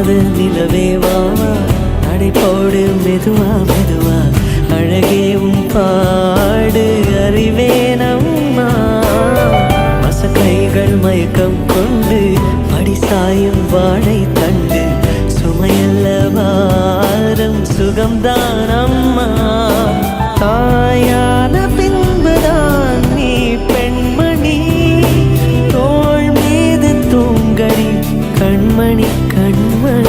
மாத நிலவே வாவா நடை போடு மெதுவா மெதுவா. அழகே உன் பாடு அறிவேனம்மா மசக்கைகள் மயக்கம் கொண்டு படிசாயும் வாழை தண்டு. சுமையல்ல வாரம் சுகம்தான். മണിക്കൺമ